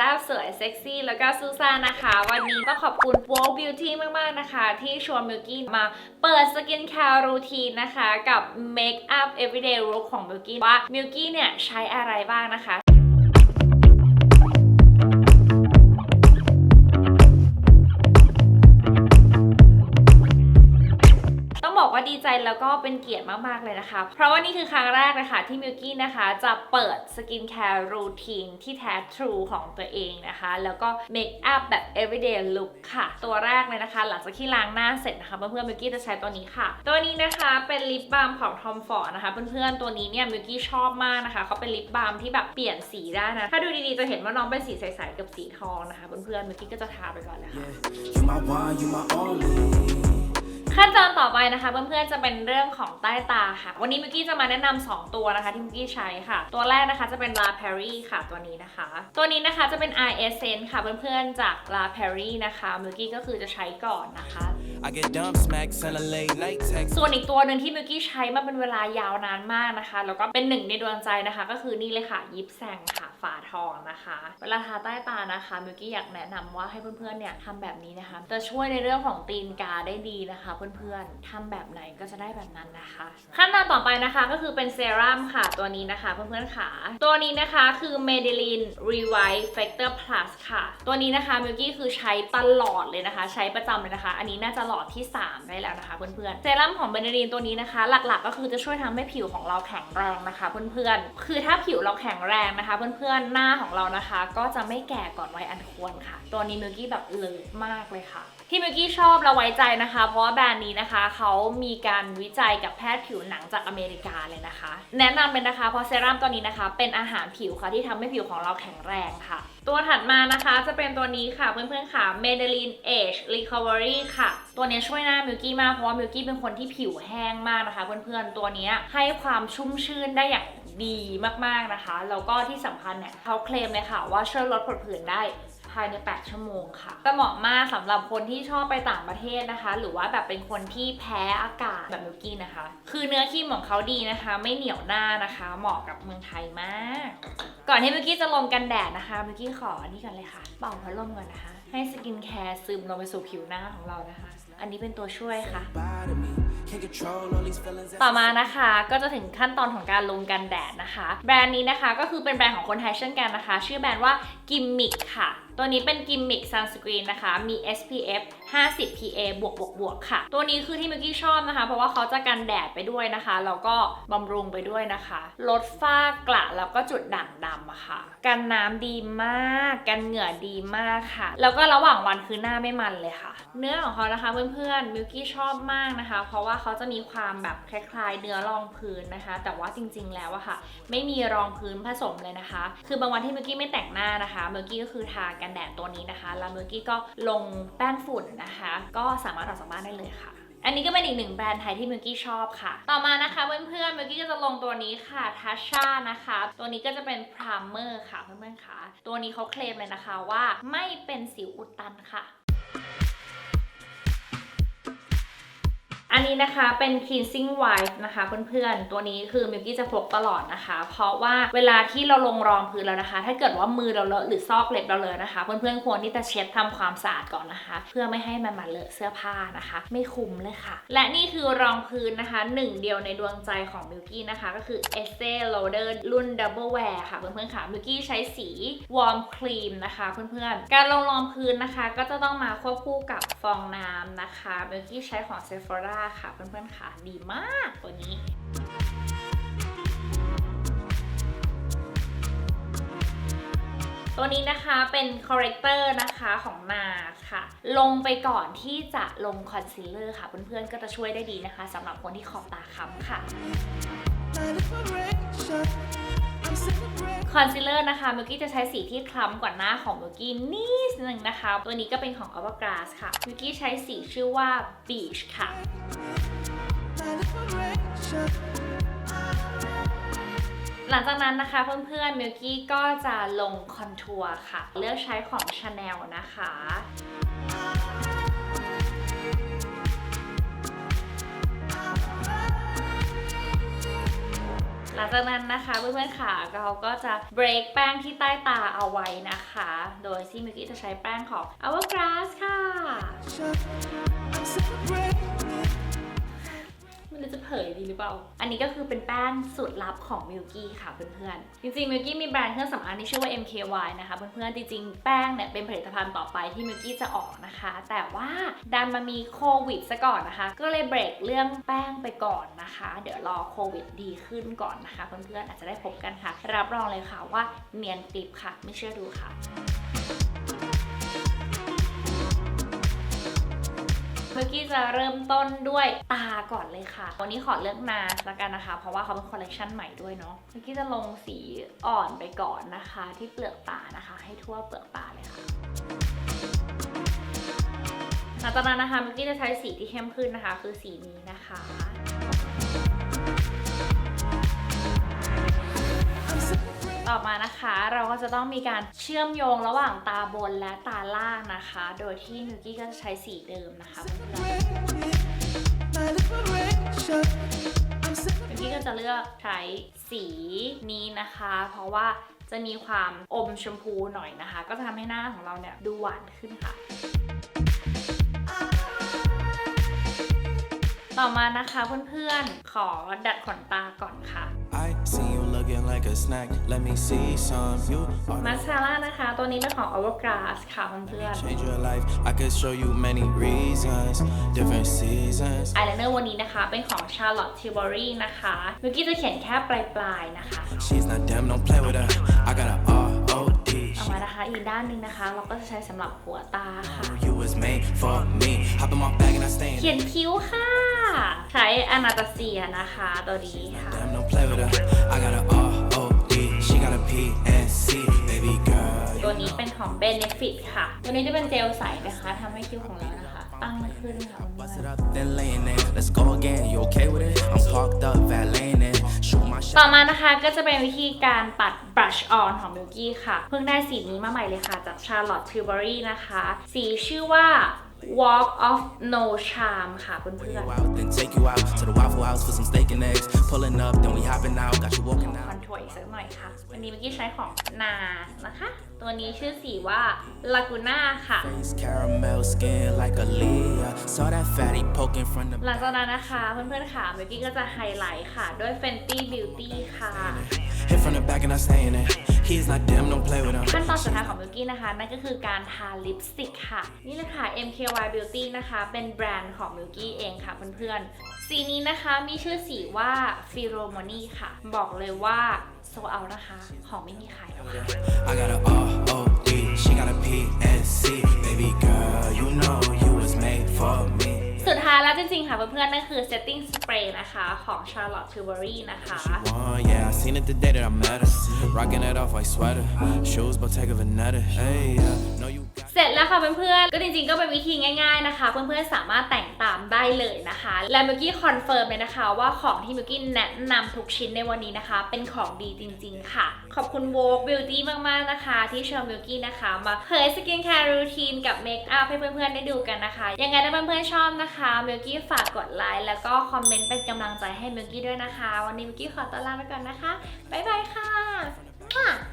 แซ่บสวยเซ็กซี่ แล้วก็ซูซ่านะคะ วันนี้ก็ขอบคุณ w o l Beauty มากๆนะคะ ที่ชวนมิลกี้มาเปิดสกินแคร์รูทีนนะคะ กับ Make Up Everyday Look ของมิลกี้ว่ามิลกี้เนี่ยใช้อะไรบ้างนะคะ แล้วก็เป็นเกียรติมากๆเลยนะคะ เพราะว่านี่คือครั้งแรกนะคะที่มิลกี้นะคะจะเปิดสกินแคร์รูทีนที่แท้ทรูของตัวเองนะคะ แล้วก็เมคอัพแบบ everyday look ค่ะ ตัวแรกเลยนะคะ หลังจากที่ล้างหน้าเสร็จนะคะเพื่อนๆมิลกี้จะใช้ตัวนี้ค่ะ ตัวนี้นะคะเป็นลิปบาล์มของ Tom Ford นะคะเพื่อนๆตัวนี้เนี่ยมิลกี้ชอบมากนะคะเขาเป็นลิปบาล์มที่แบบเปลี่ยนสีได้นะถ้าดูดีๆจะเห็นว่าน้องเป็นสีใสๆกับสีทองนะคะเพื่อนๆมิลกี้ก็จะทาไปก่อนเลยค่ะ You my one, you my only. ขั้นตอนต่อไปนะคะเพื่อนๆจะเป็นเรื่องของใต้ตาค่ะ วันนี้มิกกี้จะมาแนะนำ2ตัวนะคะที่มิกกี้ใช้ค่ะ ตัวแรกนะคะจะเป็น La p e r i ค่ะตัวนี้นะคะ ตัวนี้นะคะจะเป็น Eye Essence ค่ะเพื่อนๆจาก La p e r i นะคะมิกกี้ก็คือจะใช้ก่อนนะคะ I get dumb smacks and a late night text. ส่วนอีกตัวหนึ่งที่มิลกี้ใช้มาเป็นเวลายาวนานมากนะคะ แล้วก็เป็นหนึ่งในดวงใจนะคะ ก็คือนี่เลยค่ะยิปแซงค่ะ ฝาทองนะคะ เวลาทาใต้ตานะคะมิลกี้อยากแนะนำว่าให้เพื่อนๆเนี่ยทำแบบนี้นะคะ จะช่วยในเรื่องของตีนกาได้ดีนะคะ เพื่อนๆทำแบบไหนก็จะได้แบบนั้นนะคะ ขั้นตอนต่อไปนะคะก็คือเป็นเซรั่มค่ะตัวนี้นะคะ เพื่อนๆค่ะตัวนี้นะคะคือ Maybelline Revive Factor Plus ค่ะ ตัวนี้นะคะมิลกี้คือใช้ตลอดเลยนะคะ ใช้ประจำเลยนะคะ อันนี้น่าจะหลอดที่ 3 ได้แล้วนะคะ เพื่อนๆเซรั่มของ Maybelline ตัวนี้นะคะ หลักๆ ก็คือจะช่วยทำให้ผิวของเราแข็งแรงนะคะ เพื่อนๆคือถ้าผิวเราแข็งแรงนะคะ เพื่อนๆื่อนหน้าของเรานะคะ ก็จะไม่แก่ก่อนวัยอันควรค่ะ ตัวนี้มิลกี้แบบเลิฟมากเลยค่ะ ที่มิลกี้ชอบและไว้ใจนะคะ เพราะว่าแบรนด์นี้นะคะเขามีการวิจัยกับแพทย์ผิวหนังจากอเมริกาเลยนะคะ แนะนำเลยนะคะเพราะเซรั่มตัวนี้นะคะ เป็นอาหารผิวค่ะที่ทำให้ผิวของเราแข็งแรงค่ะ ตัวถัดมานะคะจะเป็นตัวนี้ค่ะเพื่อนๆค่ะ Maybelline Age Recovery ค่ะ ตัวนี้ช่วยหน้ามิลกี้มากเพราะว่ามิลกี้เป็นคนที่ผิวแห้งมากนะคะ เพื่อนๆตัวนี้ให้ความชุ่มชื่นได้อย่างดีมากๆนะคะแล้วก็ที่สำคัญเนี่ยเขาเคลมเลยค่ะว่าช่วยลดผดผื่นได้ ภายใน 8 ชั่วโมงค่ะก็เหมาะมากสำหรับคนที่ชอบไปต่างประเทศนะคะ หรือว่าแบบเป็นคนที่แพ้อากาศแบบมิลกี้นะคะ คือเนื้อครีมของเขาดีนะคะ ไม่เหนียวหน้านะคะ เหมาะกับเมืองไทยมาก ก่อนที่มิลกี้จะลงกันแดดนะคะมิลกี้ขออันนี้กันเลยค่ะ เป่าพัดลมก่อนนะคะ ให้สกินแคร์ซึมลงไปสู่ผิวหน้าของเรานะคะ อันนี้เป็นตัวช่วยค่ะต่อมานะคะก็จะถึงขั้นตอนของการลงกันแดดนะคะ แบรนด์นี้นะคะก็คือเป็นแบรนด์ของคนไทยเช่นกันนะคะ ชื่อแบรนด์ว่า Gimmick ค่ะ ตัวนี้เป็น Gimmick Sunscreen นะคะ มี SPF 50 PA บวกบวกบวกค่ะ ตัวนี้คือที่เมื่อกี้ชอบนะคะ เพราะว่าเขาจะกันแดดไปด้วยนะคะ แล้วก็บำรุงไปด้วยนะคะ ลดฝ้ากระแล้วก็จุดด่างดำอะค่ะ กันน้ำดีมาก กันเหงื่อดีมากค่ะ แล้วก็ระหว่างวันคือหน้าไม่มันเลยค่ะ เนื้อของเขานะคะเพื่อนๆ มิลกี้ชอบมากนะคะ เพราะว่าเขาจะมีความแบบคล้ายๆ เนื้อรองพื้นนะคะ แต่ว่าจริงๆ แล้วอะค่ะ ไม่มีรองพื้นผสมเลยนะคะ คือบางวันที่มิลกี้ไม่แต่งหน้านะคะมิลกี้ก็คือทากันแดดตัวนี้นะคะแล้วมิลกี้ก็ลงแป้งฝุ่นนะคะ ก็สามารถออกจากบ้านได้เลยค่ะอันนี้ก็เป็นอีกหนึ่งแบรนด์ไทยที่มิวกี้ชอบค่ะ ต่อมานะคะเพื่อนๆมิวกี้ก็จะลงตัวนี้ค่ะทัชชานะคะ ตัวนี้ก็จะเป็นพรามเมอร์ค่ะเพื่อนๆค่ะ ตัวนี้เขาเคลมเลยนะคะว่าไม่เป็นสิวอุดตันค่ะ นนี้นะคะเป็น cleansing wipe นะคะเพื่อนๆ ตัวนี้คือมิลกี้จะพกตลอดนะคะ เพราะว่าเวลาที่เราลงรองพื้นแล้วนะคะ ถ้าเกิดว่ามือเราเลอะหรือซอกเล็บเราเลอะนะคะ เพื่อนๆควรที่จะเช็ดทำความสะอาดก่อนนะคะ เพื่อไม่ให้มันมาเลอะเสื้อผ้านะคะ ไม่คุ้มเลยค่ะ และนี่คือรองพื้นนะคะหนึ่งเดียวในดวงใจของมิลกี้นะคะก็คือ Estee Lauder รุ่น Double Wear ค่ะเพื่อนๆค่ะมิลกี้ใช้สี Warm Cream นะคะ เพื่อนๆ การลงรองพื้นนะคะ ก็จะต้องมาควบคู่กับฟองน้ำนะคะมิลกี้ใช้ของ Sephora ค่ะเพื่อนๆค่ะดีมากตัวนี้ตัวนี้นะคะเป็น corrector นะคะของนาค่ะ ลงไปก่อนที่จะลงคอนซีลเลอร์ค่ะ เพื่อนๆก็จะช่วยได้ดีนะคะสำหรับคนที่ขอบตาค้ำค่ะ คอนซีลเลอร์นะคะมิลกี้จะใช้สีที่คล้ำกว่าหน้าของมิลกี้นิดนึงนะคะ ตัวนี้ก็เป็นของ Hourglass ค่ะมิลกี้ใช้สีชื่อว่า Beach ค่ะหลังจากนั้นนะคะเพื่อนๆมิลกี้ก็จะลงคอนทัวร์ค่ะ เลือกใช้ของ Chanel นะคะ หลังจากนั้นนะคะเพื่อนๆค่ะเราก็จะเบรกแป้งที่ใต้ตาเอาไว้นะคะ โดยที่มิวกี้จะใช้แป้งของ Hourglass ค่ะ ไม่รู้จะเผยดีหรือเปล่า อันนี้ก็คือเป็นแป้งสูตรลับของมิลกี้ค่ะเพื่อนๆ จริงๆมิลกี้มีแบรนด์เครื่องสำอางที่ชื่อว่า MKY นะคะเพื่อนๆ จริงๆ แป้งเนี่ยเป็นผลิตภัณฑ์ต่อไปที่มิลกี้จะออกนะคะ แต่ว่าดันมามีโควิดซะก่อนนะคะ ก็เลยเบรกเรื่องแป้งไปก่อนนะคะ เดี๋ยวรอโควิดดีขึ้นก่อนนะคะเพื่อนๆ อาจจะได้พบกันค่ะ รับรองเลยค่ะว่าเนียนกริบค่ะ ไม่เชื่อดูค่ะ มื่อกี้จะเริ่มต้นด้วยตาก่อนเลยค่ะ วันนี้ขอเลือกนาสละกันนะคะ เพราะว่าเขาเป็นคอลเลคชันใหม่ด้วยเนาะเมื่อกี้จะลงสีอ่อนไปก่อนนะคะ ที่เปลือกตานะคะ ให้ทั่วเปลือกตาเลยค่ะหลังจากนั้นนะคะเมื่อกี้จะใช้สีที่เข้มขึ้นนะคะ คือสีนี้นะคะ ต่อมานะคะ เราก็จะต้องมีการเชื่อมโยงระหว่างตาบนและตาล่างนะคะ โดยที่มิวกี้ก็จะใช้สีเดิมนะคะนๆ My liberation. I'm เมื่อกี้ก็จะเลือกใช้สีนี้นะคะ เพราะว่าจะมีความอมชมพูหน่อยนะคะ ก็จะทำให้หน้าของเราเนี่ยดูหวานขึ้นค่ะต่อมานะคะเพื่อนๆ ขอดัดขนตาก่อนค่ะ like a snack. Let me see some. You มา are สคาร่านะคะ ตัวนี้เป็นของ Hourglass ค่ะเพื่อน change your life. I could show you many reasons, different seasons. ๆอายไลเนอร์วันนี้นะคะ เป็นของ Charlotte Tilbury นะคะเมื่อกี้จะเขียนแค่ปลายๆนะคะ She's not damn, don't play with her. I got a R.O.D. ต่อมานะคะอีกด้านหนึ่งนะคะ เราก็จะใช้สำหรับหัวตาค่ะ You was made for me. Hop in my bag and I stay in. เขียนคิ้วค่ะ ใช้อนาตาเซียนะคะ ตัวนี้ค่ะ Damn, don't play with her. I got a P.N.C. Baby girl. ตัวนี้เป็นของ Benefit ค่ะ ตัวนี้จะเป็นเจลใสนะคะทำให้คิ้วของเรานะคะ ตั้งขึ้นค่ะ Bust it up, then laying it. Let's go again. You okay with it? I'm parked up, valeting it. Shoot my ต่อ shot. มานะคะก็จะเป็นวิธีการปัด brush on ของ Milky ค่ะ เพิ่งได้สีนี้มาใหม่เลยค่ะ จาก Charlotte Tilbury นะคะ สีชื่อว่า Walk of No Charm ค่ะเพื่อน You out, then take you out to the Waffle House for some steak and eggs. Pulling up, then we hopping out. Got you walking ๆคอ out. นทัวร์อีกสักหน่อยค่ะ วันนี้ Milky ใช้ของ NARS นะคะ ตัวนี้ชื่อสีว่า Laguna ค่ะ Face caramel skin like a Leah. Saw that fatty poking from the หลังจากนั้นนะคะเพื่อนๆค่ะ Milky ก็จะไฮไลท์ค่ะ ด้วย Fenty Beauty ค่ะ Hit from the back and I stay in it. He's not damn, don't play with him. ขั้นตอนสุดท้ายของมิลกี้นะคะ นั่นก็คือการทาลิปสติกค่ะ นี่เลยค่ะ MKY Beauty นะคะ เป็นแบรนด์ของมิลกี้เองค่ะเพื่อนๆ สีนี้นะคะมีชื่อสีว่า p h e r o m o n y ค่ะ บอกเลยว่าโซเอานะคะ ของไม่มีขายแล้วค่ะ I got a R.O.D. แล้วจริงๆ ค่ะเพื่อนๆ นั่นคือ setting spray นะคะของ Charlotte Tilbury นะคะ One, yeah, I seen it the day that I met her. Rocking it off like sweater. Shoes Bottega Veneta. Hey, yeah, know you เสร็จแล้วค่ะเพื่อนๆ ก็จริงๆก็เป็นวิธีง่ายๆนะคะ เพื่อนๆสามารถแต่งตามได้เลยนะคะ และมิวกี้คอนเฟิร์มเลยนะคะ ว่าของที่มิวกี้แนะนำทุกชิ้นในวันนี้นะคะ เป็นของดีจริงๆค่ะ ขอบคุณ Vogue Beauty มากๆนะคะ ที่เชิญมิวกี้นะคะ มาเผยสกินแคร์รูทีนกับเมคอัพให้เพื่อนๆได้ดูกันนะคะ ยังไงถ้าเพื่อนๆชอบนะคะมิวกี้ฝากกดไลค์แล้วก็คอมเมนต์เป็นกำลังใจให้มิวกี้ด้วยนะคะ วันนี้มิวกี้ขอตัวลาไปก่อนนะคะบ๊ายบายค่ะ